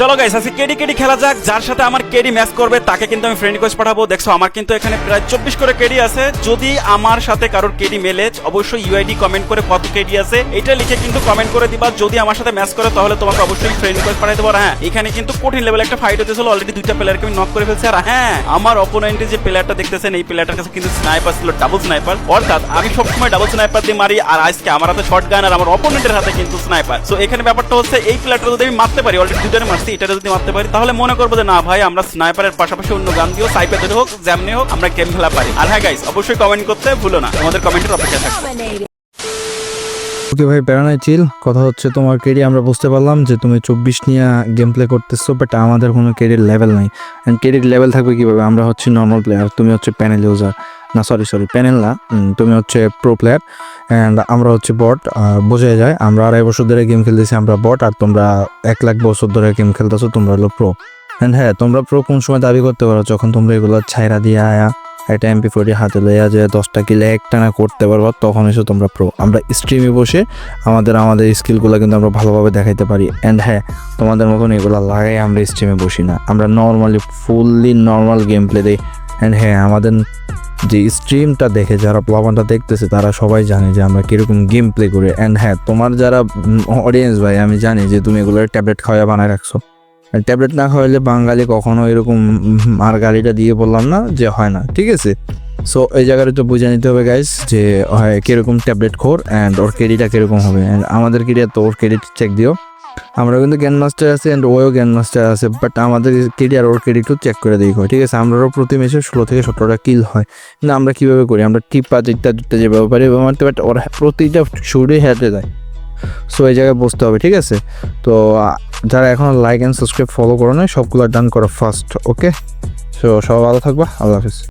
চলো গাইস আজকে KD KD খেলা যাক, যার সাথে আমার কেডি ম্যাচ করবে, তাকে কিন্তু আমি ফ্রেন্ড রিকোয়েস্ট পাঠাবো। দেখছ, আমার কিন্তু এখানে প্রায় চব্বিশ করে কেডি আছে। যদি আমার সাথে কারোর কেডি মেলে, অবশ্যই ইউআইডি কমেন্ট করে কত কেডি আছে, এটা লিখে কিন্তু কমেন্ট করে দিবা। যদি আমার সাথে ম্যাচ করে, তাহলে তোমাকে অবশ্যই ফ্রেন্ড রিকোয়েস্ট পাঠাতে পারো হ্যাঁ এখানে কিন্তু কঠিন লেভেল একটা ফাইট হতেছিল অলরেডি দুইটা প্লেয়ারকে আমি নক করে ফেলছি। আর হ্যাঁ আমার অপোনেন্টে যে প্লেয়ারটা দেখতেছেন, এই প্লেয়ারটার কাছে কিন্তু স্নাইপার ছিল ডাবল স্নাইপার অর্থাৎ আমি সবসময় ডাবল স্নাইপার দিয়ে মারি, আর আজকে আমার হাতে শর্ট গান আর আমার অপোনেন্টের হাতে কিন্তু স্নাইপার সো এখানে ব্যাপারটা হচ্ছে, এই প্লেয়ারটা যদি আমি মারতে পারি অলরেডি দুজনে মারছি। এটা যদি মারতে পারি, তাহলে মনে করব যে না ভাই, আমরা স্নাইপারের পাশাপাশি অন্য গান দিয়েও সাইপে ধরে হোক যেমনি হোক, আমরা গেম খেলা পারি। আর হ্যাঁ গাইস অবশ্যই কমেন্ট করতে ভুলো না। তোমাদের কমেন্টের অপেক্ষা থাকবে ওকে ভাই প্যারানাই চিল কথা হচ্ছে তোমার কেরি আমরা বুঝতে পারলাম যে তুমি চব্বিশ নিয়ে গেম প্লে করতেছো বাট আমাদের কোনো কেরির লেভেল নাই। অ্যান্ড কেরির লেভেল থাকবে কীভাবে? আমরা হচ্ছে নর্মাল প্লেয়ার তুমি হচ্ছে প্যানেল ইউজার না সরি সরি প্যানেল না। তুমি হচ্ছে প্রো প্লেয়ার অ্যান্ড আমরা হচ্ছে বট বোঝা যায়। আমরা আড়াই বছর ধরে গেম খেলতেছি, আমরা বট আর তোমরা এক লাখ বছর ধরে গেম খেলতেছো, তোমরা হলো প্রো অ্যান্ড হ্যাঁ তোমরা প্রো কোন সময় দাবি করতে পারো? যখন তোমরা এগুলো ছাইরা দিয়ে আয়া, একটা এমপি ফোর্টি হাতে লইয়া যে দশটা কিলে একটানা করতে পারবা, তখন এসে তোমরা প্রো আমরা স্ট্রিমে বসে আমাদের আমাদের স্কিলগুলো কিন্তু আমরা ভালোভাবে দেখাইতে পারি। অ্যান্ড হ্যাঁ তোমাদের মতন এগুলো লাগাই আমরা স্ট্রিমে বসি না। আমরা normally fully normal game play দিই। অ্যান্ড হ্যাঁ আমাদের যে স্ট্রিমটা দেখে যারা প্লাবনটা দেখতেছে, তারা সবাই জানে যে আমরা কীরকম গেম প্লে করি। অ্যান্ড হ্যাঁ তোমার যারা অডিয়েন্স ভাই, আমি জানি যে তুমি এগুলো ট্যাবলেট খাওয়া বানায় রাখছো। ট্যাবলেট না খাওয়াইলে বাঙালি কখনো এরকম আর গালিটা দিয়ে বললাম না যে হয় না, ঠিক আছে? সো এই জায়গাটা তো বুঝে নিতে হবে গাইস যে, হয়, কীরকম ট্যাবলেট খোর অ্যান্ড ওর কেডিটা কীরকম হবে। অ্যান্ড আমাদের কেডিয়া তো ওর ক্রেডিট চেক দিও। আমরা কিন্তু জ্ঞান মাস্টার আছে অ্যান্ড ওও জ্ঞান মাস্টার আছে বাট আমাদের কেডি আর ওর কেডিটও চেক করে হয়, ঠিক আছে? আমরাও প্রতি ম্যাচে ষোলো থেকে সতেরোটা কিল হয়। না আমরা কীভাবে করি? আমরা টিপা দিকটা দিতে যেভাবে পারি মারতে বাট ওরা প্রতিটা শুরুই হেঁটে যায়। সো এই জায়গায় বসতে হবে, ঠিক আছে? তো যারা এখন লাইক অ্যান্ড সাবস্ক্রাইব ফলো করো না সবগুলো ডান করো ফার্স্ট ওকে সো সব ভালো থাকবা, আল্লাহ হাফিজ।